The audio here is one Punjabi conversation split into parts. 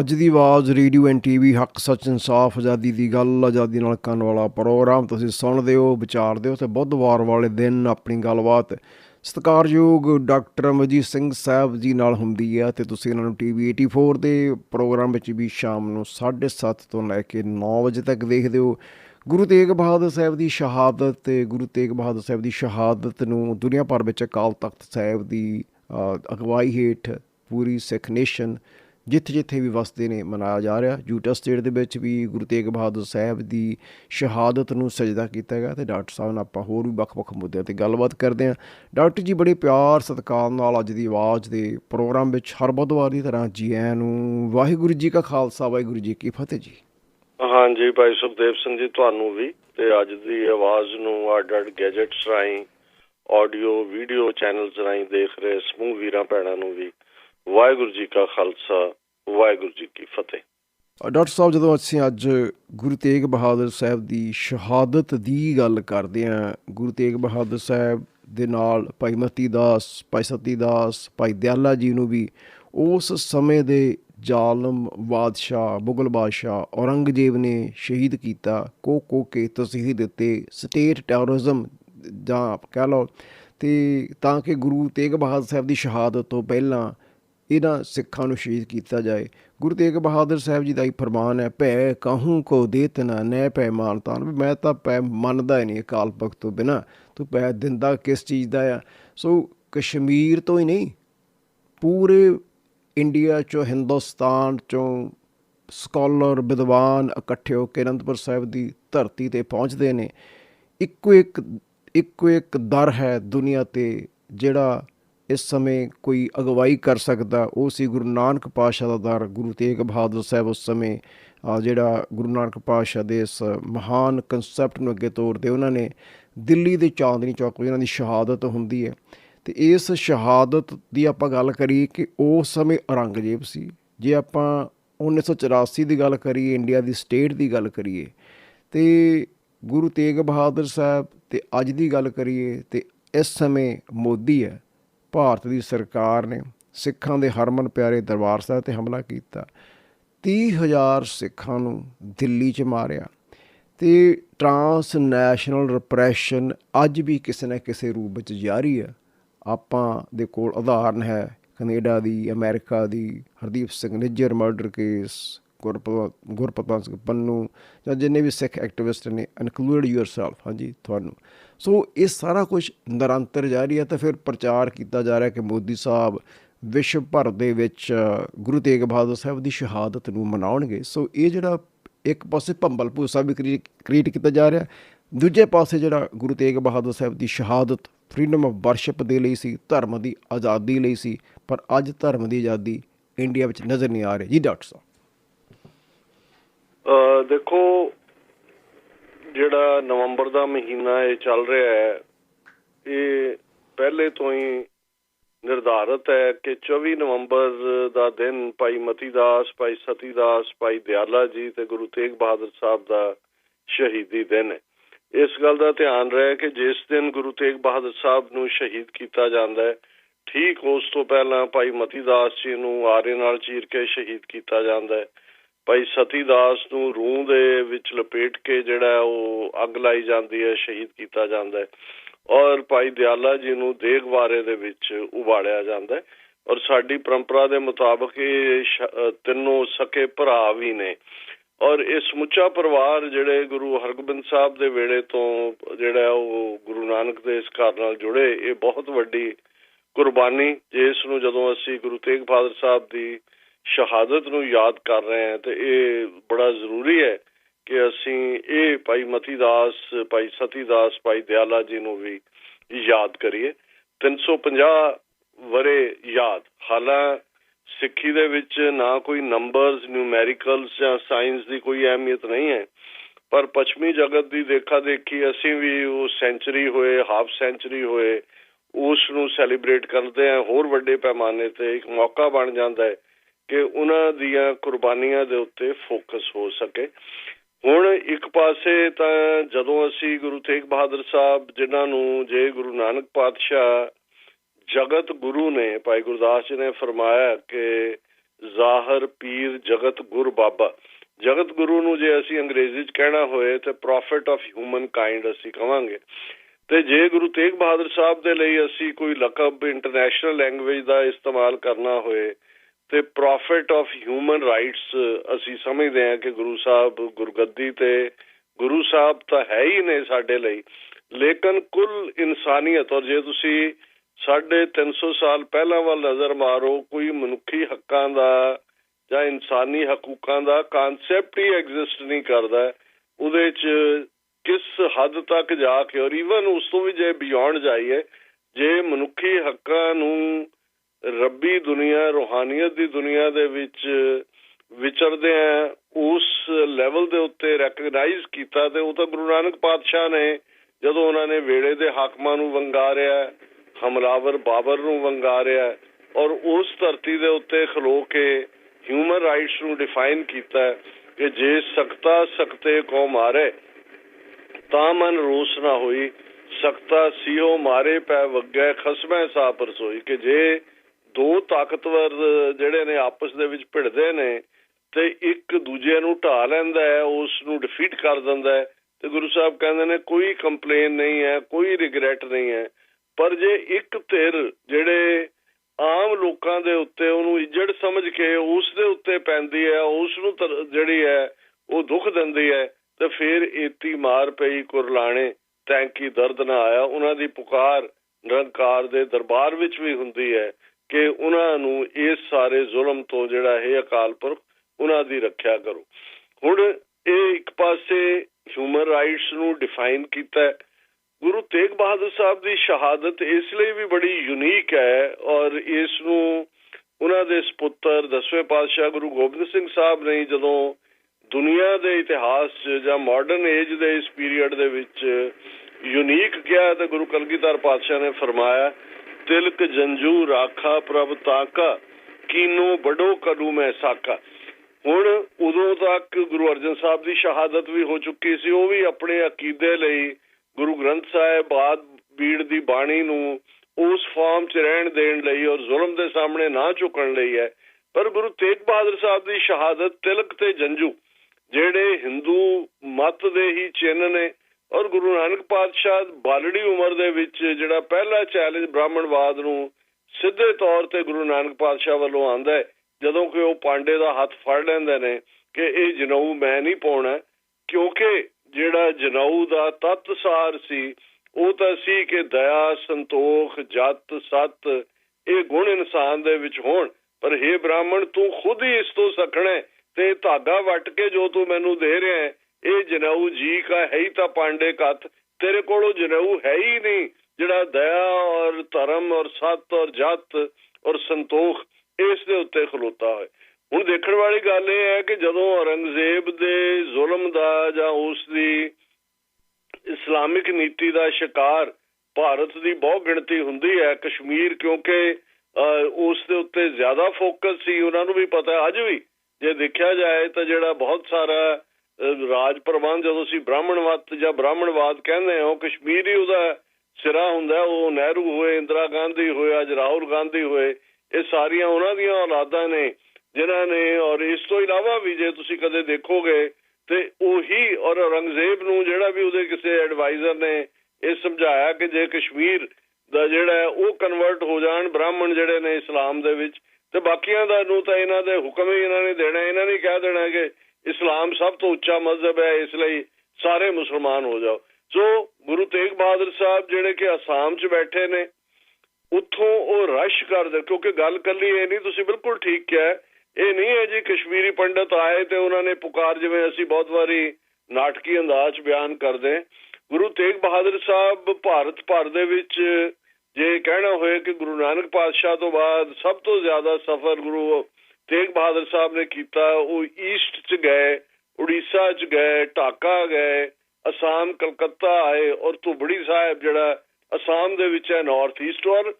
ਅੱਜ ਦੀ ਆਵਾਜ਼ ਰੇਡੀਓ ਐਂਡ ਟੀਵੀ ਹੱਕ, ਸੱਚ, ਇਨਸਾਫ, ਆਜ਼ਾਦੀ ਦੀ ਗੱਲ, ਆਜ਼ਾਦੀ ਨਾਲ ਕਰਨ ਵਾਲਾ ਪ੍ਰੋਗਰਾਮ ਤੁਸੀਂ ਸੁਣਦੇ ਹੋ, ਵਿਚਾਰਦੇ ਹੋ ਤੇ ਬੁੱਧਵਾਰ ਵਾਲੇ ਦਿਨ ਆਪਣੀ ਗੱਲਬਾਤ ਸਤਿਕਾਰਯੋਗ ਡਾਕਟਰ ਅਮਰਜੀਤ ਸਿੰਘ ਸਾਹਿਬ ਜੀ ਨਾਲ ਹੁੰਦੀ ਹੈ ਤੇ ਤੁਸੀਂ ਇਹਨਾਂ ਨੂੰ ਟੀਵੀ 84 ਦੇ ਪ੍ਰੋਗਰਾਮ ਵਿੱਚ ਵੀ ਸ਼ਾਮ ਨੂੰ 7:30 ਤੋਂ ਲੈ ਕੇ 9 ਵਜੇ ਤੱਕ ਦੇਖਦੇ ਹੋ। ਗੁਰੂ ਤੇਗ ਬਹਾਦਰ ਸਾਹਿਬ ਦੀ ਸ਼ਹਾਦਤ ਤੇ ਗੁਰੂ ਤੇਗ ਬਹਾਦਰ ਸਾਹਿਬ ਦੀ ਸ਼ਹਾਦਤ ਨੂੰ ਦੁਨੀਆ ਭਰ ਵਿੱਚ ਅਕਾਲ ਤਖਤ ਸਾਹਿਬ ਦੀ ਅਗਵਾਈ ਹੇਠ ਪੂਰੀ ਸਿੱਖ ਨੇਸ਼ਨ ਜਿੱਥੇ ਜਿੱਥੇ ਵੀ ਵਸਦੇ ਨੇ, ਮਨਾਇਆ ਜਾ ਰਿਹਾ। ਯੂਟਾ ਸਟੇਟ ਦੇ ਵਿੱਚ ਵੀ ਗੁਰੂ ਤੇਗ ਬਹਾਦਰ ਸਾਹਿਬ ਦੀ ਸ਼ਹਾਦਤ ਨੂੰ ਸਜਦਾ ਕੀਤਾ ਗਿਆ ਤੇ ਡਾਕਟਰ ਸਾਹਿਬ ਨਾਲ ਆਪਾਂ ਹੋਰ ਵੀ ਵੱਖ-ਵੱਖ ਮੁੱਦਿਆਂ ਤੇ ਗੱਲਬਾਤ ਕਰਦੇ ਹਾਂ। ਡਾਕਟਰ ਜੀ, ਬੜੇ ਪਿਆਰ ਸਤਿਕਾਰ ਨਾਲ ਅੱਜ ਦੀ ਆਵਾਜ਼ ਦੇ ਪ੍ਰੋਗਰਾਮ ਵਿੱਚ ਹਰ ਬੁੱਧਵਾਰ ਦੀ ਤਰ੍ਹਾਂ ਜੀ ਆਇਆਂ ਨੂੰ ਵਾਹਿਗੁਰੂ ਜੀ ਕਾ ਖਾਲਸਾ, ਵਾਹਿਗੁਰੂ ਜੀ ਕੀ ਫਤਿਹ ਜੀ। ਹਾਂਜੀ, ਭਾਈ ਸੁਖਦੇਵ ਸਿੰਘ ਜੀ, ਤੁਹਾਨੂੰ ਵੀ ਤੇ ਅੱਜ ਦੀ ਆਵਾਜ਼ ਨੂੰ ਅੱਡ ਅੱਡ ਗੈਜਟਸ ਰਾਹੀਂ, ਆਡੀਓ, ਵੀਡੀਓ ਚੈਨਲਸ ਰਾਹੀਂ ਦੇਖ ਰਹੇ ਸਮੂਹ ਵੀਰਾਂ ਭੈਣਾਂ ਨੂੰ ਵੀ ਵਾਹਿਗੁਰੂ ਜੀ ਕਾ ਖਾਲਸਾ, ਵਾਹਿਗੁਰੂ ਜੀ ਕੀ ਫਤਿਹ। ਡਾਕਟਰ ਸਾਹਿਬ, ਜਦੋਂ ਅਸੀਂ ਅੱਜ ਗੁਰੂ ਤੇਗ ਬਹਾਦਰ ਸਾਹਿਬ ਦੀ ਸ਼ਹਾਦਤ ਦੀ ਗੱਲ ਕਰਦੇ ਹਾਂ, ਗੁਰੂ ਤੇਗ ਬਹਾਦਰ ਸਾਹਿਬ ਦੇ ਨਾਲ ਭਾਈ ਮਤੀ ਦਾਸ, ਭਾਈ ਸਤੀ ਦਾਸ, ਭਾਈ ਦਿਆਲਾ ਜੀ ਨੂੰ ਵੀ ਉਸ ਸਮੇਂ ਦੇ ਜ਼ਾਲਮ ਬਾਦਸ਼ਾਹ, ਮੁਗਲ ਬਾਦਸ਼ਾਹ ਔਰੰਗਜ਼ੇਬ ਨੇ ਸ਼ਹੀਦ ਕੀਤਾ, ਕੋ ਕੋ ਕੇ ਤਸੀਹ ਦਿੱਤੇ, ਸਟੇਟ ਟੈਰਰਿਜ਼ਮ ਜਾਂ ਕਹਿ ਲਓ, ਤੇ ਤਾਂ ਕਿ ਗੁਰੂ ਤੇਗ ਬਹਾਦਰ ਸਾਹਿਬ ਦੀ ਸ਼ਹਾਦਤ ਤੋਂ ਪਹਿਲਾਂ ਇਹਨਾਂ ਸਿੱਖਾਂ ਨੂੰ ਸ਼ਹੀਦ ਕੀਤਾ ਜਾਏ। ਗੁਰੂ ਤੇਗ ਬਹਾਦਰ ਸਾਹਿਬ ਜੀ ਦਾ ਹੀ ਫਰਮਾਨ ਹੈ, ਭੈ ਕਹੂੰ ਕੋ ਦੇਤ ਨਾ ਨੈ ਪੈ ਮਾਨਤਾਨ ਵੀ ਮੈਂ ਤਾਂ ਪੈ ਮੰਨਦਾ ਹੀ ਨਹੀਂ ਅਕਾਲ ਤਖਤ ਤੋਂ ਬਿਨਾ। ਤੂੰ ਪੈ ਦਿੰਦਾ ਕਿਸ ਚੀਜ਼ ਦਾ ਆ? ਸੋ ਕਸ਼ਮੀਰ ਤੋਂ ਹੀ ਨਹੀਂ, ਪੂਰੇ ਇੰਡੀਆ ਚੋਂ, ਹਿੰਦੁਸਤਾਨ ਚੋਂ ਸਕਾਲਰ, ਵਿਦਵਾਨ ਇਕੱਠੇ ਹੋ ਕੇ ਅਨੰਦਪੁਰ ਸਾਹਿਬ ਦੀ ਧਰਤੀ ਤੇ ਪਹੁੰਚਦੇ ਨੇ। ਇੱਕੋ ਇੱਕ ਇੱਕੋ ਇੱਕ ਦਰ ਹੈ ਦੁਨੀਆ ਤੇ ਜਿਹੜਾ ਇਸ ਸਮੇਂ ਕੋਈ ਅਗਵਾਈ ਕਰ ਸਕਦਾ, ਉਹ ਸੀ ਗੁਰੂ ਨਾਨਕ ਪਾਤਸ਼ਾਹ ਦਾ ਦਰ। ਗੁਰੂ ਤੇਗ ਬਹਾਦਰ ਸਾਹਿਬ ਉਸ ਸਮੇਂ ਜਿਹੜਾ ਗੁਰੂ ਨਾਨਕ ਪਾਤਸ਼ਾਹ ਦੇ ਇਸ ਮਹਾਨ ਕਨਸੈਪਟ ਨੂੰ ਅੱਗੇ ਤੋਰਦੇ, ਉਹਨਾਂ ਨੇ ਦਿੱਲੀ ਦੇ ਚਾਂਦਨੀ ਚੌਕ 'ਤੇ ਉਹਨਾਂ ਦੀ ਸ਼ਹਾਦਤ ਹੁੰਦੀ ਹੈ। ਤੇ ਇਸ ਸ਼ਹਾਦਤ ਦੀ ਆਪਾਂ ਗੱਲ ਕਰੀਏ ਕਿ ਉਸ ਸਮੇਂ ਔਰੰਗਜ਼ੇਬ ਸੀ। ਜੇ ਆਪਾਂ 1984 ਦੀ ਗੱਲ ਕਰੀਏ, ਇੰਡੀਆ ਦੀ ਸਟੇਟ ਦੀ ਗੱਲ ਕਰੀਏ, ਤੇ ਗੁਰੂ ਤੇਗ ਬਹਾਦਰ ਸਾਹਿਬ ਤੇ ਅੱਜ ਦੀ ਗੱਲ ਕਰੀਏ, ਤੇ ਇਸ ਸਮੇਂ ਮੋਦੀ ਹੈ। ਭਾਰਤ ਦੀ ਸਰਕਾਰ ਨੇ ਸਿੱਖਾਂ ਦੇ ਹਰਮਨ ਪਿਆਰੇ ਦਰਬਾਰ ਸਾਹਿਬ ਤੇ ਹਮਲਾ ਕੀਤਾ। 30000 ਸਿੱਖਾਂ ਨੂੰ ਦਿੱਲੀ 'ਚ ਮਾਰਿਆ ਤੇ ਟਰਾਂਸ ਨੈਸ਼ਨਲ ਰਿਪਰੈਸ਼ਨ ਅੱਜ ਵੀ ਕਿਸੇ ਨਾ ਕਿਸੇ ਰੂਪ ਵਿੱਚ ਜਾਰੀ ਹੈ। ਆਪਾਂ ਦੇ ਕੋਲ ਉਦਾਹਰਨ ਹੈ ਕੈਨੇਡਾ ਦੀ, ਅਮਰੀਕਾ ਦੀ, ਹਰਦੀਪ ਸਿੰਘ ਨਿੱਜਰ ਮਰਡਰ ਕੇਸ ਗੁਰਪ੍ਰੀਤ ਗੁਰਪ੍ਰੀਤ ਸਿੰਘ ਪੰਨੂ ਜਾਂ ਜਿੰਨੇ ਵੀ ਸਿੱਖ ਐਕਟਿਵਿਸਟ ਨੇ ਇਨਕਲੂਡ ਯੋਰਸੈਲਫ ਹਾਂਜੀ, ਤੁਹਾਨੂੰ। ਸੋ ਇਹ ਸਾਰਾ ਕੁਝ ਨਿਰੰਤਰ ਜਾਰੀ ਹੈ ਤਾਂ ਫਿਰ ਪ੍ਰਚਾਰ ਕੀਤਾ ਜਾ ਰਿਹਾ ਕਿ ਮੋਦੀ ਸਾਹਿਬ ਵਿਸ਼ਵ ਭਰ ਦੇ ਵਿੱਚ ਗੁਰੂ ਤੇਗ ਬਹਾਦਰ ਸਾਹਿਬ ਦੀ ਸ਼ਹਾਦਤ ਨੂੰ ਮਨਾਉਣਗੇ। ਸੋ ਇਹ ਜਿਹੜਾ ਇੱਕ ਪਾਸੇ ਭੰਬਲ ਭੂਸਾ ਵੀ ਕ੍ਰੀਏਟ ਕੀਤਾ ਜਾ ਰਿਹਾ, ਦੂਜੇ ਪਾਸੇ ਜਿਹੜਾ ਗੁਰੂ ਤੇਗ ਬਹਾਦਰ ਸਾਹਿਬ ਦੀ ਸ਼ਹਾਦਤ ਫਰੀडम ਆਫ ਵਰਸ਼ਿਪ ਦੇ ਲਈ ਸੀ, ਧਰਮ ਦੀ ਆਜ਼ਾਦੀ ਲਈ ਸੀ, ਪਰ ਅੱਜ ਧਰਮ ਦੀ ਆਜ਼ਾਦੀ ਇੰਡੀਆ ਵਿੱਚ ਨਜ਼ਰ ਨਹੀਂ ਆ ਰਹੀ। ਜੀ, ਡਾਕਟਰ ਸਾਹਿਬ। ਦੇਖੋ ਜਿਹੜਾ ਨਵੰਬਰ ਦਾ ਮਹੀਨਾ ਇਹ ਚੱਲ ਰਿਹਾ ਹੈ, ਇਹ ਪਹਿਲੇ ਤੋਂ ਹੀ ਨਿਰਧਾਰਤ ਹੈ ਕਿ 24 ਨਵੰਬਰ ਦਾ ਦਿਨ ਭਾਈ ਮਤੀ ਦਾਸ ਭਾਈ ਸਤੀ ਦਾਸ ਭਾਈ ਦਿਆਲਾ ਜੀ ਤੇ ਗੁਰੂ ਤੇਗ ਬਹਾਦਰ ਸਾਹਿਬ ਦਾ ਸ਼ਹੀਦੀ ਦਿਨ ਹੈ। ਇਸ ਗੱਲ ਦਾ ਧਿਆਨ ਰਹੇ ਕਿ ਜਿਸ ਦਿਨ ਗੁਰੂ ਤੇਗ ਬਹਾਦਰ ਸਾਹਿਬ ਨੂੰ ਸ਼ਹੀਦ ਕੀਤਾ ਜਾਂਦਾ ਹੈ, ਠੀਕ ਉਸ ਤੋਂ ਪਹਿਲਾਂ ਭਾਈ ਮਤੀ ਦਾਸ ਜੀ ਨੂੰ ਆਰੇ ਨਾਲ ਚੀਰ ਕੇ ਸ਼ਹੀਦ ਕੀਤਾ ਜਾਂਦਾ ਹੈ। ਭਾਈ ਸਤੀ ਦਾਸ ਨੂੰ ਰੂਹ ਦੇ ਵਿੱਚ ਲਪੇਟ ਕੇ ਜਿਹੜਾ ਉਹ ਅੱਗ ਲਾਈ ਜਾਂਦੀ ਹੈ, ਸ਼ਹੀਦ ਕੀਤਾ ਜਾਂਦਾ ਹੈ ਔਰ ਭਾਈ ਦਿਆਲਾ ਜੀ ਨੂੰ ਦੇਗਵਾਰੇ ਦੇ ਵਿੱਚ ਉਬਾਲਿਆ ਜਾਂਦਾ ਹੈ ਔਰ ਸਾਡੀ ਪਰੰਪਰਾ ਦੇ ਮੁਤਾਬਕ ਇਹ ਤਿੰਨੋਂ ਸਕੇ ਭਰਾ ਵੀ ਨੇ ਔਰ ਇਹ ਸਮੁੱਚਾ ਪਰਿਵਾਰ ਜਿਹੜੇ ਗੁਰੂ ਹਰਗੋਬਿੰਦ ਸਾਹਿਬ ਦੇ ਵੇਲੇ ਤੋਂ ਜਿਹੜਾ ਉਹ ਗੁਰੂ ਨਾਨਕ ਦੇ ਇਸ ਘਰ ਨਾਲ ਜੁੜੇ, ਇਹ ਬਹੁਤ ਵੱਡੀ ਕੁਰਬਾਨੀ ਜਿਸ ਨੂੰ ਜਦੋਂ ਅਸੀਂ ਗੁਰੂ ਤੇਗ ਬਹਾਦਰ ਸਾਹਿਬ ਦੀ ਸ਼ਹਾਦਤ ਨੂੰ ਯਾਦ ਕਰ ਰਹੇ ਹਾਂ ਤੇ ਇਹ ਬੜਾ ਜ਼ਰੂਰੀ ਹੈ ਕਿ ਅਸੀਂ ਇਹ ਭਾਈ ਮਤੀ ਦਾਸ, ਭਾਈ ਸਤੀ ਦਾਸ, ਭਾਈ ਦਿਆਲਾ ਜੀ ਨੂੰ ਵੀ ਯਾਦ ਕਰੀਏ। 350 ਵਰੇ ਯਾਦ। ਹਾਲਾਂ ਸਿੱਖੀ ਦੇ ਵਿੱਚ ਨਾ ਕੋਈ ਨੰਬਰਸ ਨਿਊਮੈਰੀਕਲਸ ਜਾਂ ਸਾਇੰਸ ਦੀ ਕੋਈ ਅਹਿਮੀਅਤ ਨਹੀਂ ਹੈ। ਪਰ ਪੱਛਮੀ ਜਗਤ ਦੀ ਦੇਖਾ ਦੇਖੀ ਅਸੀਂ ਵੀ ਉਹ ਸੈਂਚਰੀ ਹੋਏ ਹਾਫ ਸੈਂਚਰੀ ਹੋਏ, ਉਸ ਨੂੰ ਸੈਲੀਬ੍ਰੇਟ ਕਰਦੇ ਆ ਹੋਰ ਵੱਡੇ ਪੈਮਾਨੇ ਤੇ ਇੱਕ ਮੌਕਾ ਬਣ ਜਾਂਦਾ ਹੈ ਕਿ ਉਹਨਾਂ ਦੀਆਂ ਕੁਰਬਾਨੀਆਂ ਦੇ ਉੱਤੇ ਫੋਕਸ ਹੋ ਸਕੇ। ਹੁਣ ਇੱਕ ਪਾਸੇ ਤਾਂ ਜਦੋਂ ਅਸੀਂ ਗੁਰੂ ਤੇਗ ਬਹਾਦਰ ਸਾਹਿਬ, ਜਿਨ੍ਹਾਂ ਨੂੰ ਜੇ ਗੁਰੂ ਨਾਨਕ ਪਾਤਸ਼ਾਹ ਜਗਤ ਗੁਰੂ ਨੇ, ਭਾਈ ਗੁਰਦਾਸ ਜੀ ਨੇ ਫਰਮਾਇਆ ਕਿ ਜ਼ਾਹਰ ਪੀਰ ਜਗਤ ਗੁਰ ਬਾਬਾ। ਜਗਤ ਗੁਰੂ ਨੂੰ ਜੇ ਅਸੀਂ ਅੰਗਰੇਜ਼ੀ ਚ ਕਹਿਣਾ ਹੋਏ, ਤੇ ਪ੍ਰੋਫਿਟ ਆਫ ਹਿਊਮਨ ਕਾਈਂਡ ਅਸੀਂ ਕਵਾਂਗੇ। ਤੇ ਜੇ ਗੁਰੂ ਤੇਗ ਬਹਾਦਰ ਸਾਹਿਬ ਦੇ ਲਈ ਅਸੀਂ ਕੋਈ ਲਕਬ ਇੰਟਰਨੈਸ਼ਨਲ ਲੈਂਗੁਏਜ ਦਾ ਇਸਤੇਮਾਲ ਕਰਨਾ ਹੋਏ ਤੇ ਪ੍ਰੋਫਿਟ ਆਫ ਹਿਊਮਨ ਰਾਈਟਸ ਅਸੀਂ ਸਮਝਦੇ ਹਾਂ ਕਿ ਗੁਰੂ ਸਾਹਿਬ ਗੁਰਗੱਦੀ ਤੇ ਗੁਰੂ ਸਾਹਿਬ ਤਾਂ ਹੈ ਹੀ ਨੇ ਸਾਡੇ ਲਈ, ਲੇਕਿਨ ਕੁੱਲ ਇਨਸਾਨੀਅਤ, ਔਰ ਜੇ ਤੁਸੀਂ ਸਾਢੇ 300 ਸਾਲ ਪਹਿਲਾਂ ਵੱਲ ਨਜ਼ਰ ਮਾਰੋ, ਕੋਈ ਮਨੁੱਖੀ ਹੱਕਾਂ ਦਾ ਜਾਂ ਇਨਸਾਨੀ ਹਕੂਕਾਂ ਦਾ ਕਨਸੈਪਟ ਹੀ ਐਗਜ਼ਿਸਟ ਨਹੀਂ ਕਰਦਾ, ਉਹਦੇ ਚ ਕਿਸ ਹੱਦ ਤੱਕ ਜਾ ਕੇ, ਔਰ ਈਵਨ ਉਸ ਤੋਂ ਵੀ ਜੇ ਬਿਯੋਂਡ ਜਾਈਏ, ਜੇ ਮਨੁੱਖੀ ਹੱਕਾਂ ਨੂੰ ਰੱਬੀ ਦੁਨੀਆ, ਰੋਹਾਨੀਅਤ ਦੀ ਦੁਨੀਆ ਦੇ ਵਿੱਚ ਵਿਚਰਦੇ ਆ, ਉਸ ਲੈਵਲ ਦੇ ਉੱਤੇ ਰੈਕਗਨਾਈਜ਼ ਕੀਤਾ ਤੇ ਉਹ ਤਾਂ ਗੁਰੂ ਨਾਨਕ ਪਾਤਸ਼ਾਹ ਨੇ ਜਦੋਂ ਉਹਨਾਂ ਨੇ ਵੇੜੇ ਦੇ ਹਾਕਮਾਂ ਨੂੰ ਵੰਗਾਰਿਆ, ਹਮਲਾਵਰ ਬਾਬਰ ਨੂੰ ਵੰਗਾਰਿਆ ਔਰ ਉਸ ਧਰਤੀ ਦੇ ਉੱਤੇ ਖਲੋ ਕੇ ਹਿਊਮਨ ਰਾਈਟਸ ਨੂੰ ਡਿਫਾਈਨ ਕੀਤਾ ਕਿ ਜੇ ਸਕਤਾ ਸਖਤੇ ਕੋ ਮਾਰੇ, ਤਾਂ ਮਨ ਰੋਸ ਨਾ ਹੋਈ ਸਕਤਾ ਸਿਓ ਮਾਰੇ ਪੈ ਵਗੈ ਖਸਮੈ ਸਾ ਪਰਸੋਈ ਕਿ ਜੇ ਦੋ ਤਾਕਤਵਰ ਜਿਹੜੇ ਨੇ ਆਪਸ ਦੇ ਵਿੱਚ ਭਿੜਦੇ ਨੇ ਤੇ ਇੱਕ ਦੂਜੇ ਨੂੰ ਢਾ ਲੈਂਦਾ ਹੈ, ਉਸ ਨੂੰ ਡਿਫੀਟ ਕਰ ਦਿੰਦਾ ਹੈ ਤੇ ਗੁਰੂ ਸਾਹਿਬ ਕਹਿੰਦੇ ਨੇ ਕੋਈ ਕੰਪਲੇਨ ਨਹੀਂ ਹੈ, ਕੋਈ ਰਿਗਰੈਟ ਨਹੀਂ ਹੈ। ਪਰ ਜੇ ਇੱਕ ਧਿਰ ਜਿਹੜੇ ਆਮ ਲੋਕਾਂ ਦੇ ਉੱਤੇ ਉਹਨੂੰ ਇੱਜੜ ਸਮਝ ਕੇ ਉਸ ਦੇ ਉੱਤੇ ਪੈਂਦੀ ਹੈ, ਉਸ ਨੂੰ ਜਿਹੜੀ ਹੈ ਉਹ ਦੁੱਖ ਦਿੰਦੀ ਹੈ, ਤੇ ਫਿਰ ਏਤੀ ਮਾਰ ਪਈ ਕੁਰਲਾਣੇ, ਟੈਂਕੀ ਦਰਦ ਨਾ ਆਇਆ, ਉਹਨਾਂ ਦੀ ਪੁਕਾਰ ਨਿਰੰਕਾਰ ਦੇ ਦਰਬਾਰ ਵਿੱਚ ਵੀ ਹੁੰਦੀ ਹੈ। ਕਿ ਉਹਨਾਂ ਨੂੰ ਇਸ ਸਾਰੇ ਜ਼ੁਲਮ ਤੋਂ ਜਿਹੜਾ ਹੈ ਅਕਾਲ ਪੁਰਖ ਉਹਨਾਂ ਦੀ ਰੱਖਿਆ ਕਰੋ। ਹੁਣ ਇਹ ਇੱਕ ਪਾਸੇ ਹਿਊਮਨ ਰਾਈਟਸ ਨੂੰ ਡਿਫਾਈਨ ਕੀਤਾ ਗੁਰੂ ਤੇਗ ਬਹਾਦਰ ਸਾਹਿਬ ਦੀ ਸ਼ਹਾਦਤ ਇਸ ਲਈ ਵੀ ਬੜੀ ਯੂਨੀਕ ਹੈ ਔਰ ਇਸ ਨੂੰ ਉਹਨਾਂ ਦੇ ਸੁਪੁੱਤਰ ਦਸਵੇਂ ਪਾਤਸ਼ਾਹ ਗੁਰੂ ਗੋਬਿੰਦ ਸਿੰਘ ਸਾਹਿਬ ਨੇ ਜਦੋਂ ਦੁਨੀਆ ਦੇ ਇਤਿਹਾਸ 'ਚ ਜਾਂ ਮਾਡਰਨ ਏਜ ਦੇ ਇਸ ਪੀਰੀਅਡ ਦੇ ਵਿੱਚ ਯੂਨੀਕ ਕਿਹਾ, ਤੇ ਗੁਰੂ ਕਲਗੀਧਰ ਪਾਤਸ਼ਾਹ ਨੇ ਫਰਮਾਇਆ ਤਿਲਕ ਜੰਜੂ ਰਾਖਾ ਪ੍ਰਭ ਤਾਕਾ, ਕੀਨੋ ਬੜੋ ਕਰੂ ਮੈਂ ਸਾਕਾ। ਹੁਣ ਉਦੋਂ ਤੱਕ ਗੁਰੂ ਅਰਜਨ ਸਾਹਿਬ ਦੀ ਸ਼ਹਾਦਤ ਵੀ ਹੋ ਚੁੱਕੀ ਸੀ, ਉਹ ਵੀ ਆਪਣੇ ਅਕੀਦੇ ਲਈ ਗੁਰੂ ਗ੍ਰੰਥ ਸਾਹਿਬ ਬਾਦ ਬੀੜ ਦੀ ਬਾਣੀ ਨੂੰ ਉਸ ਫਾਰਮ 'ਚ ਰਹਿਣ ਦੇਣ ਲਈ ਔਰ ਜ਼ੁਲਮ ਦੇ ਸਾਹਮਣੇ ਨਾ ਝੁਕਣ ਲਈ ਹੈ। ਪਰ ਗੁਰੂ ਤੇਗ ਬਹਾਦਰ ਸਾਹਿਬ ਦੀ ਸ਼ਹਾਦਤ ਤਿਲਕ ਤੇ ਜੰਜੂ, ਜਿਹੜੇ ਹਿੰਦੂ ਮਤ ਦੇ ਹੀ ਚਿੰਨ ਨੇ ਔਰ ਗੁਰੂ ਨਾਨਕ ਪਾਤਸ਼ਾਹ ਬਾਲੜੀ ਉਮਰ ਦੇ ਵਿੱਚ ਜਿਹੜਾ ਪਹਿਲਾ ਚੈਲੰਜ ਬ੍ਰਾਹਮਣਵਾਦ ਨੂੰ ਸਿੱਧੇ ਤੌਰ ਤੇ ਗੁਰੂ ਨਾਨਕ ਪਾਤਸ਼ਾਹ ਵੱਲੋਂ ਆਂਦਾ ਹੈ, ਜਦੋਂ ਕਿ ਉਹ ਪਾਂਡੇ ਦਾ ਹੱਥ ਫੜ ਲੈਂਦੇ ਨੇ ਕਿ ਇਹ ਜਨਊ ਮੈਂ ਨਹੀਂ ਪਾਉਣਾ, ਕਿਉਂਕਿ ਜਿਹੜਾ ਜਨਊ ਦਾ ਤਤ ਸਾਰ ਸੀ, ਉਹ ਤਾਂ ਸੀ ਕਿ ਦਇਆ, ਸੰਤੋਖ, ਜਤ, ਸਤ, ਇਹ ਗੁਣ ਇਨਸਾਨ ਦੇ ਵਿੱਚ ਹੋਣ। ਪਰ हे ਬ੍ਰਾਹਮਣ, ਤੂੰ ਖੁਦ ਹੀ ਇਸ ਤੋਂ ਸਖਣਾ ਤੇ ਧਾਗਾ ਵੱਟ ਕੇ ਜੋ ਤੂੰ ਮੈਨੂੰ ਦੇ ਰਿਹਾ ਹੈ ਇਹ ਜਨਊ ਜੀ ਕਾ ਹੈ ਹੀ ਤਾਂ ਪਾਂਡੇ ਕੱਤ ਤੇਰੇ ਕੋਲ ਜਨਊ ਹੈ ਹੀ ਨਹੀਂ, ਜਿਹੜਾ ਦਇਆ ਔਰ ਧਰਮ ਔਰ ਸਤ ਔਰ ਜਤ ਔਰ ਸੰਤੋਖ ਇਸ ਦੇ ਉੱਤੇ ਖਲੋਤਾ ਹੋਏ। ਹੁਣ ਦੇਖਣ ਵਾਲੀ ਗੱਲ ਇਹ ਹੈ ਕਿ ਜਦੋਂ ਔਰੰਗਜ਼ੇਬ ਦੇ ਜ਼ੁਲਮ ਦਾ ਜਾਂ ਉਸ ਦੀ ਇਸਲਾਮਿਕ ਨੀਤੀ ਦਾ ਸ਼ਿਕਾਰ ਭਾਰਤ ਦੀ ਬਹੁਤ ਗਿਣਤੀ ਹੁੰਦੀ ਹੈ, ਕਸ਼ਮੀਰ ਕਿਉਂਕਿ ਉਸ ਦੇ ਉੱਤੇ ਜ਼ਿਆਦਾ ਫੋਕਸ ਸੀ, ਉਹਨਾਂ ਨੂੰ ਵੀ ਪਤਾ ਅੱਜ ਵੀ ਜੇ ਦੇਖਿਆ ਜਾਏ ਤਾਂ ਜਿਹੜਾ ਬਹੁਤ ਸਾਰਾ ਰਾਜ ਪ੍ਰਬੰਧ ਜਦੋਂ ਅਸੀਂ ਬ੍ਰਾਹਮਣਵਾਦ ਜਾਂ ਬ੍ਰਾਹਮਣਵਾਦ ਕਹਿੰਦੇ ਹਾਂ ਕਸ਼ਮੀਰ ਹੀ ਉਹਦਾ ਸਿਰਾ ਹੁੰਦਾ ਉਹ ਨਹਿਰੂ ਹੋਏ, ਇੰਦਰਾ ਗਾਂਧੀ ਹੋਏ, ਅੱਜ ਰਾਹੁਲ ਗਾਂਧੀ ਹੋਏ, ਇਹ ਸਾਰੀਆਂ ਉਹਨਾਂ ਦੀਆਂ ਔਲਾਦਾਂ ਨੇ, ਜਿਨ੍ਹਾਂ ਨੇ ਔਰ ਇਸ ਤੋਂ ਇਲਾਵਾ ਵੀ ਜੇ ਤੁਸੀਂ ਕਦੇ ਦੇਖੋਗੇ ਤੇ ਉਹੀ ਔਰ ਔਰੰਗਜ਼ੇਬ ਨੂੰ ਜਿਹੜਾ ਵੀ ਉਹਦੇ ਕਿਸੇ ਐਡਵਾਈਜ਼ਰ ਨੇ ਇਹ ਸਮਝਾਇਆ ਕਿ ਜੇ ਕਸ਼ਮੀਰ ਦਾ ਜਿਹੜਾ ਉਹ ਕਨਵਰਟ ਹੋ ਜਾਣ, ਬ੍ਰਾਹਮਣ ਜਿਹੜੇ ਨੇ ਇਸਲਾਮ ਦੇ ਵਿੱਚ, ਤੇ ਬਾਕੀਆਂ ਦਾ ਨੂੰ ਤਾਂ ਇਹਨਾਂ ਦੇ ਹੁਕਮ ਹੀ ਇਹਨਾਂ ਨੇ ਦੇਣਾ, ਇਹਨਾਂ ਨੇ ਕਹਿ ਦੇਣਾ ਕਿ ਇਸਲਾਮ ਸਭ ਤੋਂ ਉੱਚਾ ਮਜ਼ਹਬ ਹੈ, ਇਸ ਲਈ ਸਾਰੇ ਮੁਸਲਮਾਨ ਹੋ ਜਾਓ। ਸੋ ਗੁਰੂ ਤੇਗ ਬਹਾਦਰ ਸਾਹਿਬ ਜਿਹੜੇ ਕਿ ਅਸਾਮ 'ਚ ਬੈਠੇ ਨੇ, ਉੱਥੋਂ ਉਹ ਰਸ਼ ਕਰਦੇ, ਕਿਉਂਕਿ ਗੱਲ ਕੱਲੀ ਇਹ ਨਹੀਂ, ਤੁਸੀਂ ਬਿਲਕੁਲ ਠੀਕ ਕਿਹਾ ਇਹ ਨਹੀਂ ਹੈ ਜੀ, ਕਸ਼ਮੀਰੀ ਪੰਡਤ ਆਏ ਤੇ ਉਹਨਾਂ ਨੇ ਪੁਕਾਰ, ਜਿਵੇਂ ਅਸੀਂ ਬਹੁਤ ਵਾਰੀ ਨਾਟਕੀ ਅੰਦਾਜ਼ ਬਿਆਨ ਕਰਦੇ ਗੁਰੂ ਤੇਗ ਬਹਾਦਰ ਸਾਹਿਬ ਭਾਰਤ ਭਰ ਦੇ ਵਿੱਚ ਜੇ ਕਹਿਣਾ ਹੋਏ ਕਿ ਗੁਰੂ ਨਾਨਕ ਪਾਤਸ਼ਾਹ ਤੋਂ ਬਾਅਦ ਸਭ ਤੋਂ ਜ਼ਿਆਦਾ ਸਫ਼ਰ ਗੁਰੂ ਤੇਗ ਬਹਾਦਰ ਸਾਹਿਬ ਨੇ ਕੀਤਾ, ਉਹ ਈਸਟ 'ਚ ਗਏ, ਉੜੀਸਾ 'ਚ ਗਏ, ਢਾਕਾ ਗਏ, ਅਸਾਮ, ਕਲਕੱਤਾ ਆਏ, ਔਰ ਧੁਬੜੀ ਸਾਹਿਬ ਜਿਹੜਾ ਅਸਾਮ ਦੇ ਵਿੱਚ ਹੈ ਨਾਰਥ ਈਸਟ ਔਰ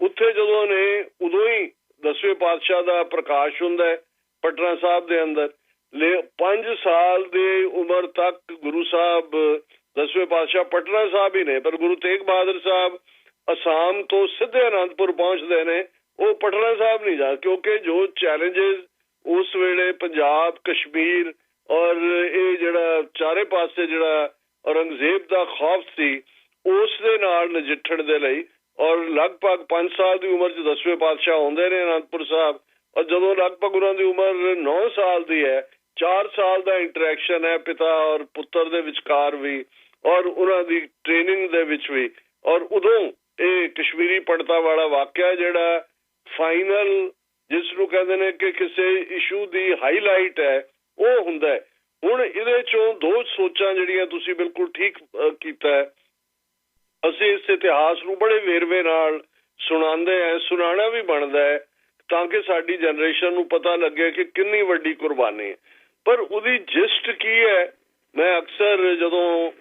ਉੱਥੇ ਜਦੋਂ ਨੇ ਉਦੋਂ ਹੀ ਦਸਵੇਂ ਪਾਤਸ਼ਾਹ ਦਾ ਪ੍ਰਕਾਸ਼ ਹੁੰਦਾ ਹੈ, ਪਟਨਾ ਸਾਹਿਬ ਦੇ ਅੰਦਰ। ਲੈ 5 ਸਾਲ ਦੀ ਉਮਰ ਤੱਕ ਗੁਰੂ ਸਾਹਿਬ, ਦਸਵੇਂ ਪਾਤਸ਼ਾਹ ਪਟਨਾ ਸਾਹਿਬ ਹੀ ਨੇ, ਪਰ ਗੁਰੂ ਤੇਗ ਬਹਾਦਰ ਸਾਹਿਬ ਅਸਾਮ ਤੋਂ ਸਿੱਧੇ ਅਨੰਦਪੁਰ ਪਹੁੰਚਦੇ ਨੇ ਉਹ ਪਟਨਾ ਸਾਹਿਬ ਨਹੀਂ ਜਾ, ਕਿਉਂਕਿ ਜੋ ਚੈਲੰਜਸ ਉਸ ਵੇਲੇ ਪੰਜਾਬ, ਕਸ਼ਮੀਰ ਔਰ ਇਹ ਜਿਹੜਾ ਚਾਰੇ ਪਾਸੇ ਜਿਹੜਾ ਔਰੰਗਜ਼ੇਬ ਦਾ ਖੌਫ ਸੀ, ਉਸ ਦੇ ਨਾਲ ਨਜਿੱਠਣ ਦੇ ਲਈ ਔਰ ਲਗਭਗ 5 ਸਾਲ ਦੀ ਉਮਰ 'ਚ ਦਸਵੇਂ ਪਾਤਸ਼ਾਹ ਆਉਂਦੇ ਨੇ ਅਨੰਦਪੁਰ ਸਾਹਿਬ ਔਰ ਜਦੋਂ ਲਗਭਗ ਉਹਨਾਂ ਦੀ ਉਮਰ 9 ਸਾਲ ਦੀ ਹੈ 4 ਸਾਲ ਦਾ ਇੰਟਰੈਕਸ਼ਨ ਹੈ ਪਿਤਾ ਔਰ ਪੁੱਤਰ ਦੇ ਵਿਚਕਾਰ ਵੀ ਔਰ ਉਹਨਾਂ ਦੀ ਟ੍ਰੇਨਿੰਗ ਦੇ ਵਿੱਚ ਵੀ ਔਰ ਉਦੋਂ ਇਹ ਕਸ਼ਮੀਰੀ ਪੰਡਤਾਂ ਵਾਲਾ ਵਾਕਿਆ ਜਿਹੜਾ ਫਾਈਨਲ ਜਿਸ ਨੂੰ ਕਹਿੰਦੇ ਨੇ ਕਿ ਕਿਸੇ ਇਸ਼ੂ ਦੀ ਹਾਈਲਾਈਟ ਹੈ, ਉਹ ਹੁੰਦਾ ਹੈ। ਹੁਣ ਇਹਦੇ ਚੋਂ ਦੋ ਸੋਚਾਂ ਜਿਹੜੀਆਂ ਤੁਸੀਂ ਬਿਲਕੁਲ ਠੀਕ ਕੀਤਾ ਹੈ। ਅਸੀਂ ਇਸ ਇਤਿਹਾਸ ਨੂੰ ਬੜੇ ਵੇਰਵੇ ਨਾਲ ਸੁਣਾਉਂਦੇ ਆ ਸੁਣਾਉਣਾ ਵੀ ਬਣਦਾ ਹੈ, ਤਾਂ ਕਿ ਸਾਡੀ ਜਨਰੇਸ਼ਨ ਨੂੰ ਪਤਾ ਲੱਗੇ ਕਿ ਕਿੰਨੀ ਵੱਡੀ ਕੁਰਬਾਨੀ ਹੈ। ਪਰ ਉਹਦੀ ਜਿਸਟ ਕੀ ਹੈ? ਮੈਂ ਅਕਸਰ ਜਦੋਂ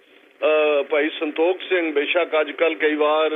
ਭਾਈ ਸੰਤੋਖ ਸਿੰਘ, ਬੇਸ਼ੱਕ ਅੱਜ ਕੱਲ ਕਈ ਵਾਰ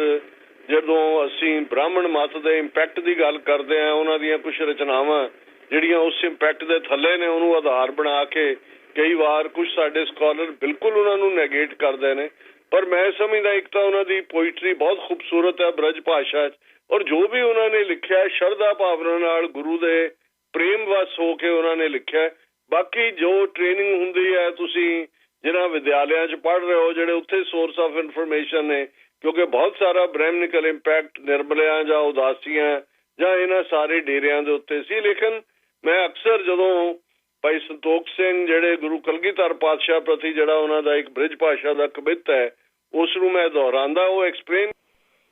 ਜਦੋਂ ਅਸੀਂ ਬ੍ਰਾਹਮਣ ਮਤ ਦੇ ਇੰਪੈਕਟ ਦੀ ਗੱਲ ਕਰਦੇ ਆ ਉਹਨਾਂ ਦੀਆਂ ਕੁਝ ਰਚਨਾਵਾਂ ਜਿਹੜੀਆਂ ਉਸ ਇੰਪੈਕਟ ਦੇ ਥੱਲੇ ਨੇ, ਉਹਨੂੰ ਆਧਾਰ ਬਣਾ ਕੇ ਕਈ ਵਾਰ ਕੁਝ ਸਾਡੇ ਸਕਾਲਰ ਬਿਲਕੁਲ ਉਹਨਾਂ ਨੂੰ ਨੈਗੇਟ ਕਰਦੇ ਨੇ। ਪਰ ਮੈਂ ਸਮਝਦਾ ਇੱਕ ਤਾਂ ਉਹਨਾਂ ਦੀ ਪੋਇਟਰੀ ਬਹੁਤ ਖੂਬਸੂਰਤ ਹੈ, ਬ੍ਰਜ ਭਾਸ਼ਾ ਔਰ ਜੋ ਵੀ ਉਹਨਾਂ ਨੇ ਲਿਖਿਆ, ਸ਼ਰਧਾ ਭਾਵਨਾ ਨਾਲ ਗੁਰੂ ਦੇ ਪ੍ਰੇਮ ਵਸ ਹੋ ਕੇ ਉਹਨਾਂ ਨੇ ਲਿਖਿਆ ਬਾਕੀ ਜੋ ਟ੍ਰੇਨਿੰਗ ਹੁੰਦੀ ਹੈ, ਤੁਸੀਂ ਜਿਹਨਾਂ ਵਿਦਿਆਲਿਆਂ 'ਚ ਪੜ੍ਹ ਰਹੇ ਹੋ, ਜਿਹੜੇ ਉੱਥੇ ਸੋਰਸ ਆਫ ਇਨਫੋਰਮੇਸ਼ਨ ਨੇ ਕਿਉਂਕਿ ਬਹੁਤ ਸਾਰਾ ਬ੍ਰੈਮਨਿਕਲ ਇੰਪੈਕਟ ਨਿਰਮਲਿਆਂ ਜਾਂ ਉਦਾਸੀਆਂ ਜਾਂ ਇਹਨਾਂ ਸਾਰੇ ਡੇਰਿਆਂ ਦੇ ਉੱਤੇ ਸੀ। ਲੇਕਿਨ ਮੈਂ ਅਕਸਰ ਜਦੋਂ ਭਾਈ ਸੰਤੋਖ ਸਿੰਘ ਜਿਹੜੇ ਗੁਰੂ ਕਲਗੀਧਰ ਪਾਤਸ਼ਾਹ ਪ੍ਰਤੀ ਜਿਹੜਾ ਉਹਨਾਂ ਦਾ ਇੱਕ ਬ੍ਰਿਜ ਭਾਸ਼ਾ ਦਾ ਕਵਿਤ ਹੈ ਉਸ ਨੂੰ ਮੈਂ ਦੁਹਰਾਉਂਦਾ, ਉਹ ਐਕਸਪਲੇਨ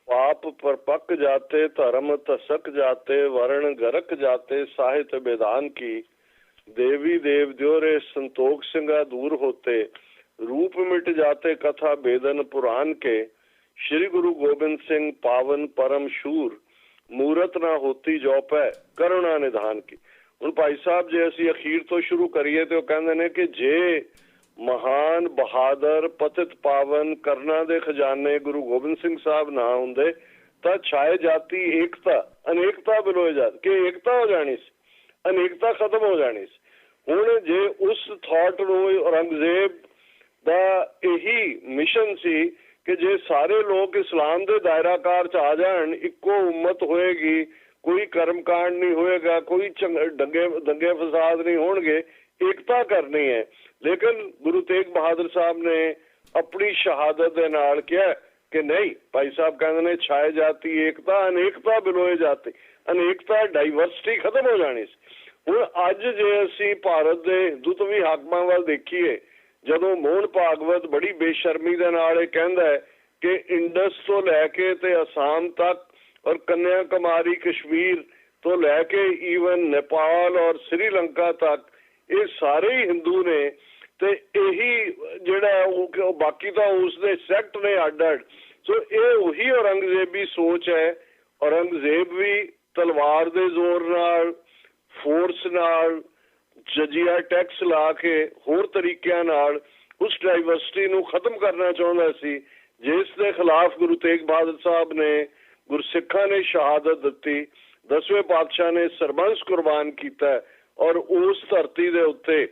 ਪਾਪ ਪਰਪੱਕ ਜਾਤੇ, ਧਰਮ ਤਸਕ ਜਾਤੇ, ਵਰਣ ਗਰਕ ਜਾਤੇ, ਸਾਹਿਤ ਵਿਧਾਨ ਕੀ? ਦੇਵੀ ਦੇਵ ਦਿਓਰੇ ਸੰਤੋਖ ਸਿੰਘਾ ਦੂਰ ਹੋਤੇ, ਰੂਪ ਮਿਟ ਜਾਤੇ ਕਥਾ ਬੇਦਨ ਪੁਰਾਨ ਕੇ ਸ੍ਰੀ ਗੁਰੂ ਗੋਬਿੰਦ ਸਿੰਘ ਪਾਵਨ ਪਰਮ ਸ਼ੂਰ, ਮੂਰਤ ਨਾ ਹੋਤੀ ਜੋਪੈ ਕਰੁਣਾ ਨਿਧਾਨ ਕੀ। ਹੁਣ ਭਾਈ ਸਾਹਿਬ, ਜੇ ਅਸੀਂ ਅਖੀਰ ਤੋਂ ਸ਼ੁਰੂ ਕਰੀਏ ਤੇ ਉਹ ਕਹਿੰਦੇ ਨੇ ਕਿ ਜੇ ਮਹਾਨ ਬਹਾਦਰ ਪਤਿਤ ਪਾਵਨ ਕਰਨਾ ਦੇ ਖਜ਼ਾਨੇ ਗੁਰੂ ਗੋਬਿੰਦ ਸਿੰਘ ਸਾਹਿਬ ਨਾ ਹੁੰਦੇ, ਤਾਂ ਛਾਏ ਜਾਤੀ ਏਕਤਾ, ਅਨੇਕਤਾ ਬਿਲੋਏ ਜਾਤ ਕਿ ਏਕਤਾ ਹੋ ਜਾਣੀ ਸੀ, ਅਨੇਕਤਾ ਖਤਮ ਹੋ ਜਾਣੀ ਸੀ। ਹੁਣ ਜੇ ਉਸ ਥਾਟ ਨੂੰ ਔਰੰਗਜ਼ੇਬ ਦਾ ਇਹੀ ਮਿਸ਼ਨ ਸੀ ਕਿ ਜੇ ਸਾਰੇ ਲੋਕ ਇਸਲਾਮ ਦੇ ਦਾਇਰਾਕਾਰ ਚ ਆ ਜਾਣ, ਇੱਕੋ ਉਮਤ ਹੋਏਗੀ, ਕੋਈ ਕਰਮਕਾਂਡ ਨਹੀਂ ਹੋਏਗਾ, ਕੋਈ ਦੰਗੇ ਦੰਗੇ ਫਸਾਦ ਨਹੀਂ ਹੋਣਗੇ, ਏਕਤਾ ਕਰਨੀ ਹੈ। ਲੇਕਿਨ ਗੁਰੂ ਤੇਗ ਬਹਾਦਰ ਸਾਹਿਬ ਨੇ ਆਪਣੀ ਸ਼ਹਾਦਤ ਦੇ ਨਾਲ ਕਿਹਾ ਕਿ ਨਹੀਂ, ਭਾਈ ਸਾਹਿਬ ਕਹਿੰਦੇ ਨੇ, ਛਾਏ ਜਾਤੀ, ਏਕਤਾ, ਅਨੇਕਤਾ ਬਿਲੋਏ ਜਾਤੀ, ਅਨੇਕਤਾ ਡਾਈਵਰਸਿਟੀ ਖਤਮ ਹੋ ਜਾਣੀ ਸੀ। ਹੁਣ ਅੱਜ ਜੇ ਅਸੀਂ ਭਾਰਤ ਦੇ ਹਿੰਦੂਤਵੀ ਹਾਕਮਾਂ ਵੱਲ ਦੇਖੀਏ ਜਦੋਂ ਮੋਹਨ ਭਾਗਵਤ ਬੜੀ ਬੇਸ਼ਰਮੀ ਦੇ ਨਾਲ ਇਹ ਕਹਿੰਦਾ ਹੈ ਕਿ ਇੰਡਸ ਤੋਂ ਲੈ ਕੇ ਤੇ ਅਸਾਮ ਤੱਕ ਔਰ ਕੰਨਿਆ ਕੁਮਾਰੀ ਕਸ਼ਮੀਰ ਤੋਂ ਲੈ ਕੇ ਈਵਨ ਨੇਪਾਲ ਔਰ ਸ੍ਰੀਲੰਕਾ ਤੱਕ ਇਹ ਸਾਰੇ ਹੀ ਹਿੰਦੂ ਨੇ ਤੇ ਇਹੀ ਜਿਹੜਾ ਉਹ ਬਾਕੀ ਤਾਂ ਉਸ ਦੇ ਸੈਕਟ ਨੇ ਅੱਡ ਅੱਡ ਸੋ ਇਹ ਉਹੀ ਔਰੰਗਜ਼ੇਬੀ ਸੋਚ ਹੈ। ਔਰੰਗਜ਼ੇਬ ਵੀ ਤਲਵਾਰ ਦੇ ਜ਼ੋਰ ਨਾਲ ਫੋਰਸ ਨਾਲ ਜਜੀਆ ਟੈਕਸ ਲਾ ਕੇ ਹੋਰ ਤਰੀਕਿਆਂ ਨਾਲ ਉਸ ਡਾਈਵਰਸਿਟੀ ਨੂੰ ਖਤਮ ਕਰਨਾ ਚਾਹੁੰਦਾ ਸੀ, ਜਿਸ ਦੇ ਖਿਲਾਫ ਗੁਰੂ ਤੇਗ ਬਹਾਦਰ ਸਾਹਿਬ ਨੇ ਗੁਰਸਿੱਖਾਂ ਨੇ ਸ਼ਹਾਦਤ ਦਿੱਤੀ, ਦਸਵੇਂ ਪਾਤਸ਼ਾਹ ਨੇ ਸਰਬੰਸ ਕੁਰਬਾਨ ਕੀਤਾ ਔਰ ਉਸ ਧਰਤੀ ਦੇ ਉੱਤੇ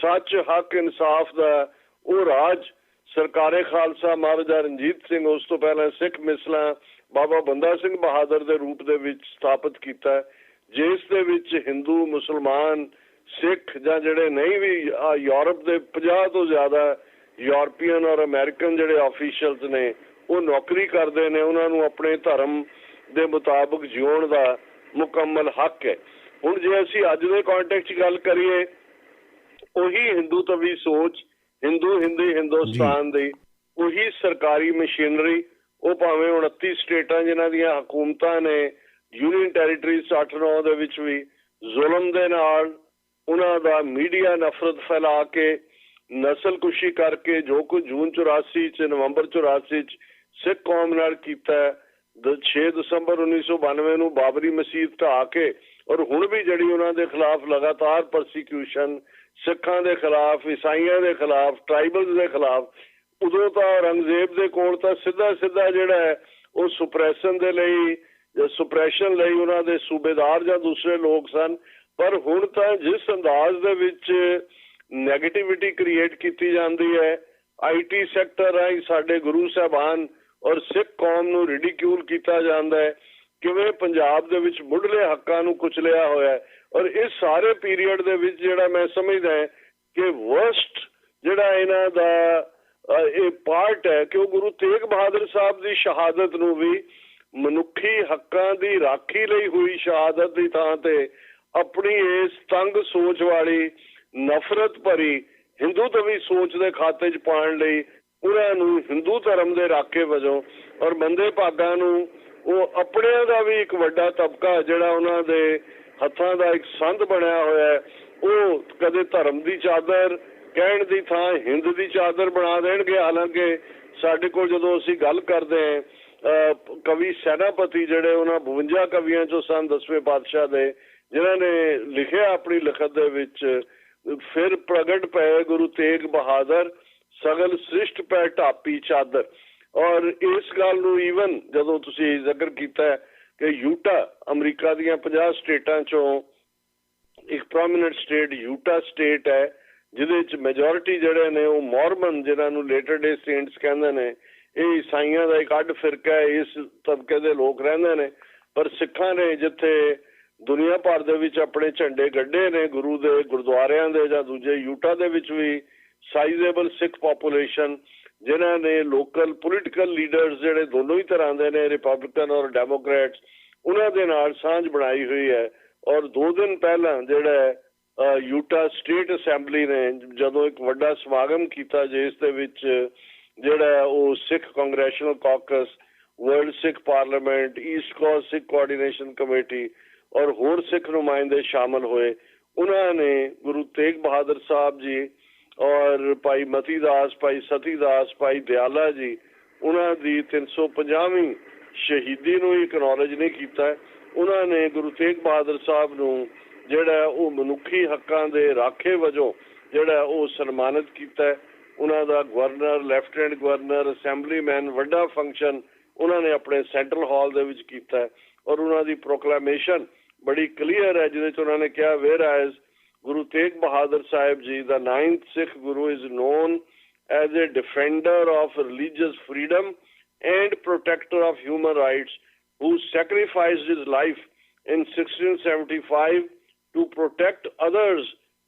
ਸੱਚ, ਹੱਕ, ਇਨਸਾਫ ਦਾ ਉਹ ਰਾਜ, ਸਰਕਾਰੇ ਖਾਲਸਾ ਮਹਾਰਾਜਾ ਰਣਜੀਤ ਸਿੰਘ ਉਸ ਤੋਂ ਪਹਿਲਾਂ ਸਿੱਖ ਮਿਸਲਾਂ, ਬਾਬਾ ਬੰਦਾ ਸਿੰਘ ਬਹਾਦਰ ਦੇ ਰੂਪ ਦੇ ਵਿੱਚ ਸਥਾਪਿਤ ਕੀਤਾ, ਜਿਸ ਦੇ ਵਿੱਚ ਹਿੰਦੂ, ਮੁਸਲਮਾਨ ਸਿੱਖ ਜਾਂ ਜਿਹੜੇ ਨਹੀਂ ਵੀ ਯੂਰਪ ਦੇ 50 ਤੋਂ ਜ਼ਿਆਦਾ ਯੂਰਪੀਅਨ ਔਰ ਅਮਰੀਕਨ ਜਿਹੜੇ ਆਫੀਸ਼ੀਅਲਸ ਨੇ ਉਹ ਨੌਕਰੀ ਕਰਦੇ ਨੇ ਉਹਨਾਂ ਨੂੰ ਆਪਣੇ ਧਰਮ ਦੇ ਮੁਤਾਬਕ ਜਿਉਣ ਦਾ ਮੁਕੰਮਲ ਹੱਕ ਹੈ। ਹੁਣ ਜੇ ਅਸੀਂ ਅੱਜ ਦੇ ਕੰਟੈਕਸਟ 'ਚ ਗੱਲ ਕਰੀਏ ਉਹੀ ਹਿੰਦੂ ਤਵੀ ਸੋਚ ਹਿੰਦੂ ਹਿੰਦੀ ਹਿੰਦੁਸਤਾਨ ਦੀ ਉਹੀ ਸਰਕਾਰੀ ਮਸ਼ੀਨਰੀ ਉਹ ਭਾਵੇਂ 29 ਸਟੇਟਾਂ ਜਿਨ੍ਹਾਂ ਦੀਆਂ ਹਕੂਮਤਾਂ ਨੇ ਯੂਨੀਅਨ ਟੈਰੀਟਰੀਜ਼ 8-9 ਦੇ ਵਿੱਚ ਵੀ ਜ਼ੁਲਮ ਦੇ ਨਾਲ ਉਹਨਾਂ ਦਾ ਮੀਡੀਆ ਨਫ਼ਰਤ ਫੈਲਾ ਕੇ, ਨਸਲਕੁਸ਼ੀ ਕਰਕੇ ਜੋ ਕੁ ਜੂਨ 84 ਚ, ਨਵੰਬਰ 84 ਚ ਸਿੱਖ ਕੌਮ ਨਾਲ ਕੀਤਾ 6 ਦਸੰਬਰ 1992 ਨੂੰ ਬਾਬਰੀ ਮਸਜਿਦ ਢਾ ਕੇ ਔਰ ਹੁਣ ਵੀ ਜਿਹੜੀ ਉਹਨਾਂ ਦੇ ਖਿਲਾਫ ਲਗਾਤਾਰ ਪਰਸੀਕਿਊਸ਼ਨ ਸਿੱਖਾਂ ਦੇ ਖਿਲਾਫ, ਈਸਾਈਆਂ ਦੇ ਖਿਲਾਫ ਟ੍ਰਾਈਬਲਸ ਦੇ ਖਿਲਾਫ, ਉਦੋਂ ਤਾਂ ਔਰੰਗਜ਼ੇਬ ਦੇ ਕੋਲ ਤਾਂ ਸਿੱਧਾ ਸਿੱਧਾ ਜਿਹੜਾ ਹੈ, ਉਹ ਸੁਪਰੈਸ਼ਨ ਦੇ ਲਈ ਸੁਪਰੈਸ਼ਨ ਲਈ ਉਹਨਾਂ ਦੇ ਸੂਬੇਦਾਰ ਜਾਂ ਦੂਸਰੇ ਲੋਕ ਸਨ ਪਰ ਹੁਣ ਤਾਂ ਜਿਸ ਅੰਦਾਜ਼ ਦੇ ਵਿੱਚ 네ਗੇਟਿਵਿਟੀ ਕ੍ਰੀਏਟ ਕੀਤੀ ਜਾਂਦੀ ਹੈ ਆਈਟੀ ਸੈਕਟਰ ਰਾਹੀਂ ਸਾਡੇ ਗੁਰੂ ਸਾਹਿਬਾਨ ਔਰ ਸਿੱਖ ਕੌਮ ਨੂੰ ਰਿਡੀਕਿਊਲ ਕੀਤਾ ਜਾਂਦਾ ਹੈ, ਕਿਵੇਂ ਪੰਜਾਬ ਦੇ ਵਿੱਚ ਮੁੱਢਲੇ ਹੱਕਾਂ ਨੂੰ ਕੁਚਲਿਆ ਹੋਇਆ ਹੈ ਔਰ ਇਸ ਸਾਰੇ ਪੀਰੀਅਡ ਦੇ ਵਿੱਚ ਜਿਹੜਾ ਮੈਂ ਸਮਝਦਾ ਹੈ ਕਿ ਵਰਸਟ ਜਿਹੜਾ ਇਹਨਾਂ ਦਾ ਇਹ ਪਾਰਟ ਹੈ ਕਿ ਉਹ ਗੁਰੂ ਤੇਗ ਬਹਾਦਰ ਸਾਹਿਬ ਦੀ ਸ਼ਹਾਦਤ ਨੂੰ ਵੀ ਮਨੁੱਖੀ ਹੱਕਾਂ ਦੀ ਰਾਖੀ ਲਈ ਹੋਈ ਸ਼ਹਾਦਤ ਦੀ ਥਾਂ ਤੇ ਆਪਣੀ ਇਸ ਤੰਗ ਸੋਚ ਵਾਲੀ ਨਫ਼ਰਤ ਭਰੀ ਹਿੰਦੂਤਵੀ ਸੋਚ ਦੇ ਖਾਤੇ 'ਚ ਪਾਉਣ ਲਈ ਉਹਨਾਂ ਨੂੰ ਹਿੰਦੂ ਧਰਮ ਦੇ ਰਾਖੇ ਵਜੋਂ ਔਰ ਬੰਦੇ ਭਾਗਾਂ ਨੂੰ ਉਹ ਆਪਣਿਆਂ ਦਾ ਵੀ ਇੱਕ ਵੱਡਾ ਤਬਕਾ ਜਿਹੜਾ ਉਹਨਾਂ ਦੇ ਹੱਥਾਂ ਦਾ ਇੱਕ ਸੰਦ ਬਣਿਆ ਹੋਇਆ ਉਹ ਕਦੇ ਧਰਮ ਦੀ ਚਾਦਰ ਕਹਿਣ ਦੀ ਥਾਂ ਹਿੰਦ ਦੀ ਚਾਦਰ ਬਣਾ ਦੇਣਗੇ। ਹਾਲਾਂਕਿ ਸਾਡੇ ਕੋਲ ਜਦੋਂ ਅਸੀਂ ਗੱਲ ਕਰਦੇ ਹਾਂ ਅਹ, ਕਵੀ ਸੈਨਾਪਤੀ ਜਿਹੜੇ ਉਹਨਾਂ 52 ਕਵੀਆਂ ਚੋਂ ਸਨ ਦਸਵੇਂ ਪਾਤਸ਼ਾਹ ਦੇ ਜਿਨ੍ਹਾਂ ਨੇ ਲਿਖਿਆ ਆਪਣੀ ਲਿਖਤ ਦੇ ਵਿੱਚ, ਫਿਰ ਪ੍ਰਗਟ ਪਏ ਗੁਰੂ ਤੇਗ ਬਹਾਦਰ, ਸਗਲ ਸ੍ਰਿਸ਼ਟ ਪੈ ਢਾਪੀ ਚਾਦਰ। ਔਰ ਇਸ ਗੱਲ ਨੂੰ ਈਵਨ ਜਦੋਂ ਤੁਸੀਂ ਜ਼ਿਕਰ ਕੀਤਾ ਕਿ ਯੂਟਾ ਅਮਰੀਕਾ ਦੀਆਂ 50 ਸਟੇਟਾਂ ਚੋਂ ਇੱਕ ਪ੍ਰੋਮਿਨੈਂਟ ਸਟੇਟ ਯੂਟਾ ਸਟੇਟ ਹੈ, ਜਿਹਦੇ ਵਿੱਚ ਮੈਜੋਰਿਟੀ ਜਿਹੜੇ ਨੇ ਉਹ ਮੌਰਮਨ, ਜਿਨ੍ਹਾਂ ਨੂੰ ਲੇਟਰ ਡੇ ਸੇਂਟਸ ਕਹਿੰਦੇ ਨੇ, ਇਹ ਈਸਾਈਆਂ ਦਾ ਇੱਕ ਅੱਡ ਫਿਰਕਾ ਹੈ, ਇਸ ਤਬਕੇ ਦੇ ਲੋਕ ਰਹਿੰਦੇ ਨੇ। ਪਰ ਸਿੱਖਾਂ ਨੇ ਜਿੱਥੇ ਦੁਨੀਆ ਭਰ ਦੇ ਵਿੱਚ ਆਪਣੇ ਝੰਡੇ ਗੱਡੇ ਨੇ, ਗੁਰੂ ਦੇ ਗੁਰਦੁਆਰਿਆਂ ਦੇ ਜਾਂ ਦੂਜੇ ਯੂਟਾ ਦੇ ਵਿੱਚ ਵੀ ਸਾਈਜ਼ੇਬਲ ਸਿੱਖ ਪੋਪੂਲੇਸ਼ਨ ਜਿਨ੍ਹਾਂ ਨੇ ਲੋਕਲ ਪੋਲੀਟੀਕਲ ਲੀਡਰਸ ਜਿਹੜੇ ਦੋਨੋਂ ਹੀ ਤਰ੍ਹਾਂ ਦੇ ਨੇ ਰਿਪਬਲਿਕਨ ਔਰ ਡੈਮੋਕ੍ਰੈਟਸ ਉਹਨਾਂ ਦੇ ਨਾਲ ਸਾਂਝ ਬਣਾਈ ਹੋਈ ਹੈ ਔਰ ਦੋ ਦਿਨ ਪਹਿਲਾਂ ਜਿਹੜਾ ਯੂਟਾ ਸਟੇਟ ਅਸੈਂਬਲੀ ਨੇ ਜਦੋਂ ਇੱਕ ਵੱਡਾ ਸਮਾਗਮ ਕੀਤਾ, ਜਿਸ ਦੇ ਵਿੱਚ ਜਿਹੜਾ ਉਹ Sikh congressional caucus world Sikh parliament east coast Sikh coordination committee ਔਰ ਹੋਰ ਸਿੱਖ ਨੁਮਾਇੰਦੇ ਸ਼ਾਮਲ ਹੋਏ। ਉਹਨਾਂ ਨੇ ਗੁਰੂ ਤੇਗ ਬਹਾਦਰ ਸਾਹਿਬ ਜੀ ਔਰ ਭਾਈ ਮਤੀ ਦਾਸ, ਭਾਈ ਸਤੀ ਦਾਸ, ਭਾਈ ਦਿਆਲਾ ਜੀ, ਉਹਨਾਂ ਦੀ 350ਵੀਂ ਸ਼ਹੀਦੀ ਨੂੰ ਇਕਨੋਲਜ ਨਹੀਂ ਕੀਤਾ। ਉਹਨਾਂ ਨੇ ਗੁਰੂ ਤੇਗ ਬਹਾਦਰ ਸਾਹਿਬ ਨੂੰ ਜਿਹੜਾ ਉਹ ਮਨੁੱਖੀ ਹੱਕਾਂ ਦੇ ਰਾਖੇ ਵਜੋਂ ਜਿਹੜਾ ਉਹ ਸਨਮਾਨਿਤ ਕੀਤਾ। ਉਹਨਾਂ ਦਾ ਗਵਰਨਰ, ਲੈਫਟੀਨੈਂਟ ਗਵਰਨਰ, ਅਸੈਂਬਲੀਮੈਨ, ਵੱਡਾ ਫੰਕਸ਼ਨ ਉਹਨਾਂ ਨੇ ਆਪਣੇ ਸੈਂਟਰਲ ਹਾਲ ਦੇ ਵਿੱਚ ਕੀਤਾ। ਔਰ ਉਹਨਾਂ ਦੀ ਪ੍ਰੋਕਲੇਮੇਸ਼ਨ ਬੜੀ ਕਲੀਅਰ ਹੈ ਜਿਹਦੇ ਚ ਉਹਨਾਂ ਨੇ ਕਿਹਾ where as Guru Tegh Bahadur Sahib Ji, the ninth Sikh Guru, is known as a defender of religious freedom and protector of human rights, who sacrificed his life in 1675 to protect others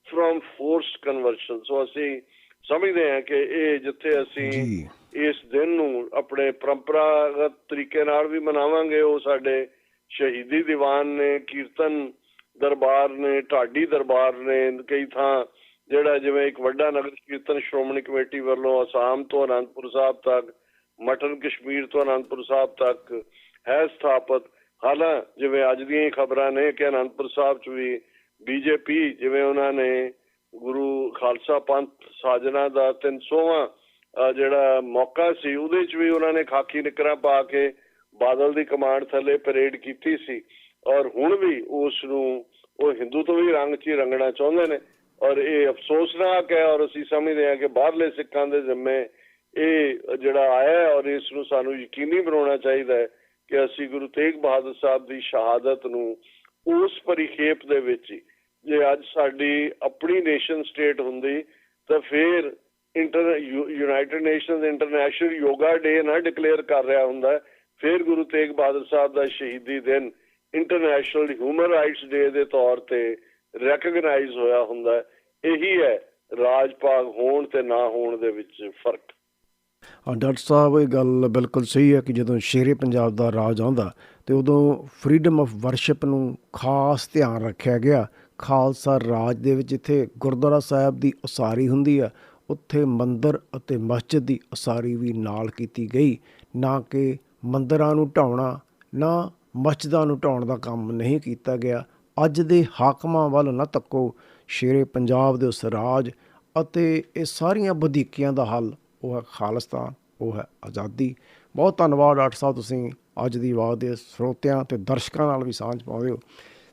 from forced conversion. So ਅਸੀਂ ਸਮਝਦੇ ਹਾਂ ਕਿ ਇਹ ਜਿੱਥੇ ਅਸੀਂ ਜੀ ਇਸ ਦਿਨ ਨੂੰ ਆਪਣੇ ਪਰੰਪਰਾਗਤ ਤਰੀਕੇ ਨਾਲ ਵੀ ਮਨਾਵਾਂਗੇ ਉਹ ਸਾਡੇ ਸ਼ਹੀਦੀ ਦੀਵਾਨ ਨੇ, ਕੀਰਤਨ ਦਰਬਾਰ ਨੇ, ਢਾਡੀ ਦਰਬਾਰ ਨੇ, ਕਈ ਥਾਂ ਜਿਹੜਾ ਜਿਵੇਂ ਇੱਕ ਵੱਡਾ ਨਗਰ ਕੀਰਤਨ ਸ਼੍ਰੋਮਣੀ ਕਮੇਟੀ ਵੱਲੋਂ ਅਸਾਮ ਤੋਂ ਅਨੰਦਪੁਰ ਸਾਹਿਬ ਤੱਕ, ਮਟਨ ਕਸ਼ਮੀਰ ਤੋਂ ਅਨੰਦਪੁਰ ਸਾਹਿਬ ਤੱਕ ਹੈ ਸਥਾਪਿਤ। ਹਾਲਾਂ ਜਿਵੇਂ ਅੱਜ ਦੀਆਂ ਖਬਰਾਂ ਨੇ ਕਿ ਅਨੰਦਪੁਰ ਸਾਹਿਬ 'ਚ ਵੀ ਬੀਜੇਪੀ ਜਿਵੇਂ ਉਹਨਾਂ ਨੇ ਗੁਰੂ ਖਾਲਸਾ ਪੰਥ ਸਾਜਨਾ ਦਾ 300ਵਾਂ ਅਹ ਜਿਹੜਾ ਮੌਕਾ ਸੀ, ਉਹਦੇ 'ਚ ਵੀ ਉਹਨਾਂ ਨੇ ਖਾਕੀ ਨਿਕਰਾਂ ਪਾ ਕੇ ਬਾਦਲ ਦੀ ਕਮਾਂਡ ਥੱਲੇ ਪਰੇਡ ਕੀਤੀ ਸੀ ਔਰ ਹੁਣ ਵੀ ਉਸ ਨੂੰ ਉਹ ਹਿੰਦੂ ਤੋਂ ਵੀ ਰੰਗ 'ਚ ਰੰਗਣਾ ਚਾਹੁੰਦੇ ਨੇ ਔਰ ਇਹ ਅਫਸੋਸਨਾਕ ਹੈ ਔਰ ਅਸੀਂ ਸਮਝਦੇ ਹਾਂ ਕਿ ਬਾਹਰਲੇ ਸਿੱਖਾਂ ਦੇ ਜ਼ਿੰਮੇ ਇਹ ਜਿਹੜਾ ਆਇਆ ਔਰ ਇਸ ਨੂੰ ਸਾਨੂੰ ਯਕੀਨੀ ਬਣਾਉਣਾ ਚਾਹੀਦਾ ਹੈ ਕਿ ਅਸੀਂ ਗੁਰੂ ਤੇਗ ਬਹਾਦਰ ਸਾਹਿਬ ਦੀ ਸ਼ਹਾਦਤ ਨੂੰ ਉਸ ਪਰਿਖੇਪ ਦੇ ਵਿੱਚ ਜੇ ਅੱਜ ਸਾਡੀ ਆਪਣੀ ਨੇਸ਼ਨ ਸਟੇਟ ਹੁੰਦੀ ਤਾਂ ਫਿਰ inter united nations international yoga day ਨਾ ਡਿਕਲੇਅਰ ਕਰ ਰਿਹਾ ਹੁੰਦਾ ਫਿਰ ਗੁਰੂ ਤੇਗ ਬਹਾਦਰ ਸਾਹਿਬ ਦਾ ਸ਼ਹੀਦੀ ਦਿਨ ਇੰਟਰਨੈਸ਼ਨਲ ਹਿਊਮਨ ਰਾਈਟਸ ਡੇ ਦੇ ਤੌਰ ਤੇ ਰੈਕਗਨਾਈਜ਼ ਹੋਇਆ ਹੁੰਦਾ ਇਹੀ ਹੈ ਰਾਜ ਭਾਗ ਹੋਣ ਤੇ ਨਾ ਹੋਣ ਦੇ ਵਿੱਚ ਫ਼ਰਕ। ਹਾਂ ਡਾਕਟਰ ਸਾਹਿਬ, ਇਹ ਗੱਲ ਬਿਲਕੁਲ ਸਹੀ ਹੈ ਕਿ ਜਦੋਂ ਸ਼ੇਰੇ ਪੰਜਾਬ ਦਾ ਰਾਜ ਆਉਂਦਾ, ਤੇ ਉਦੋਂ ਫਰੀडम ਆਫ ਵਰਸ਼ਿਪ ਨੂੰ ਖਾਸ ਧਿਆਨ ਰੱਖਿਆ ਗਿਆ। ਖਾਲਸਾ ਰਾਜ ਦੇ ਵਿੱਚ ਜਿੱਥੇ ਗੁਰਦੁਆਰਾ ਸਾਹਿਬ ਦੀ ਉਸਾਰੀ ਹੁੰਦੀ ਆ। ਉੱਥੇ ਮੰਦਰ ਅਤੇ ਮਸਜਿਦ ਦੀ ਉਸਾਰੀ ਵੀ ਨਾਲ ਕੀਤੀ ਗਈ। ਨਾ ਕਿ ਮੰਦਰਾਂ ਨੂੰ ਢਾਉਣਾ, ਨਾ ਮਸਜਿਦਾਂ ਨੂੰ ਢਾਉਣ ਦਾ ਕੰਮ ਨਹੀਂ ਕੀਤਾ ਗਿਆ। ਅੱਜ ਦੇ ਹਾਕਮਾਂ ਵੱਲ ਨਾ ਤੱਕੋ। ਸ਼ੇਰੇ ਪੰਜਾਬ ਦੇ ਉਸ ਰਾਜ ਅਤੇ ਇਹ ਸਾਰੀਆਂ ਵਧੀਕੀਆਂ ਦਾ ਹੱਲ। ਉਹ ਹੈ ਖਾਲਿਸਤਾਨ, ਉਹ ਹੈ ਆਜ਼ਾਦੀ। ਬਹੁਤ ਧੰਨਵਾਦ ਡਾਕਟਰ ਸਾਹਿਬ ਤੁਸੀਂ ਅੱਜ ਦੀ ਆਵਾਜ਼ ਦੇ ਸਰੋਤਿਆਂ ਤੇ ਦਰਸ਼ਕਾਂ ਨਾਲ ਵੀ ਸਾਂਝ ਪਾਉਂਦੇ ਹੋ।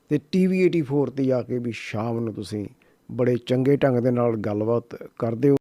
ਤੇ ਟੀਵੀ 84 ਤੇ ਜਾ ਕੇ ਵੀ ਸ਼ਾਮ ਨੂੰ ਤੁਸੀਂ ਬੜੇ ਚੰਗੇ ਢੰਗ ਦੇ ਨਾਲ ਗੱਲਬਾਤ ਕਰਦੇ ਹੋ।